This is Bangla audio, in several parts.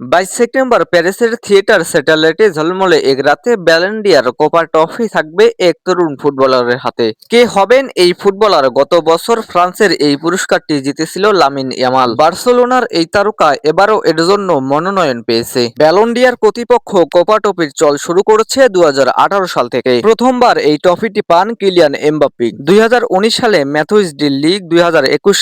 বাইশ সেপ্টেম্বর প্যারিসের থিয়েটার স্যাটেলাইটে ঝলমলে এক রাতে ব্যালেন্ডিয়ার কোপা ট্রফি থাকবে এক তরুণ ফুটবলারের হাতে। কে হবেন এই ফুটবলার? গত বছর ফ্রান্সের এই পুরস্কারটি জিতেছিল লামিন ইয়ামাল। বার্সেলোনার এই তারকা এবারও এর জন্য মনোনয়ন পেয়েছে। ব্যালন্ডিয়ার কর্তৃপক্ষ কোপা ট্রফির চল শুরু করেছে দুই হাজার আঠারো সাল থেকে। প্রথমবার এই ট্রফিটি পান কিলিয়ান এমবাপ্পি। দুই সালে ম্যাথুইস ডি লিগ দুই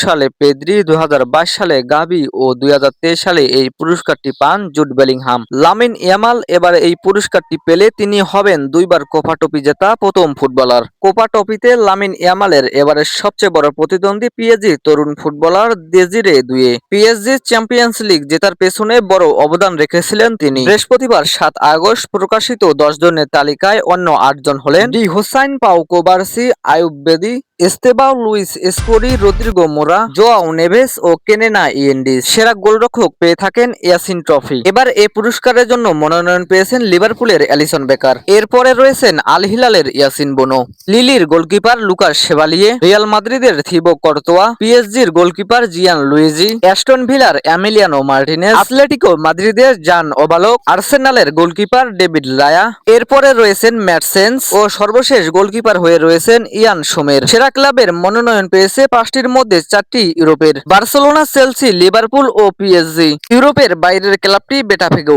সালে পেদ্রি দুই হাজার বাইশ সালে গাবি ও দুই হাজার তেইশ সালে এই পুরস্কারটি পান জুড বেলিংহাম। লামিন ইয়ামাল এবার এই পুরস্কারটি পেলে তিনি হবেন দুইবার কোপা টপি জেতা প্রথম ফুটবলার। কোপা টপিতে লামিন ইয়ামালের এবারের সবচেয়ে বড় প্রতিদ্বন্দ্বী পিএসজি তরুণ ফুটবলার দেজিরে দুয়ে। পিএসজি চ্যাম্পিয়ন্স লিগ জেতার পেছনে বড় অবদান রেখেছিলেন তিনি। বৃহস্পতিবার সাত আগস্ট প্রকাশিত দশ জনের তালিকায় অন্য আটজন হলেন D Hossain, Pau Cubarsi, Ayoub Bouaddi, Estevao, Luis এসকোরি, Rodrigo Mora, Joao Neves ও কেনেনা ইয়েন্ডিস সেরা গোলরক্ষক পেয়ে থাকেন ইয়াসিন ট্রফি। এবার এ পুরস্কারের জন্য মনোনয়ন পেয়েছেন লিভারপুলের অ্যালিসন বেকার। এরপরে রয়েছেন আল হিলালের ইয়াসিন বোনো। লিলির গোলকিপার লুকাস শেভালিয়ে রিয়াল মাদ্রিদের থিবো কর্তোয়া, পিএসজির গোলকিপার জিয়ান লুইজি, অ্যাস্টন ভিলার অ্যামিলিয়ানো মার্টিনেস আথলেটিকো মাদ্রিদের জান ওবালক, আর্সেনালের গোলকিপার ডেভিড লায়া। এরপরে রয়েছেন ম্যাটসেন্স ও সর্বশেষ গোলকিপার হয়ে রয়েছেন ইয়ান সোমের। সেরা ক্লাবের মনোনয়ন পেয়েছে পাঁচটির মধ্যে চারটি ইউরোপের। বার্সেলোনা, চেলসি, লিভারপুল ও পিএসজি। ইউরোপের বাইরের ক্লাবটি বেটাফেগো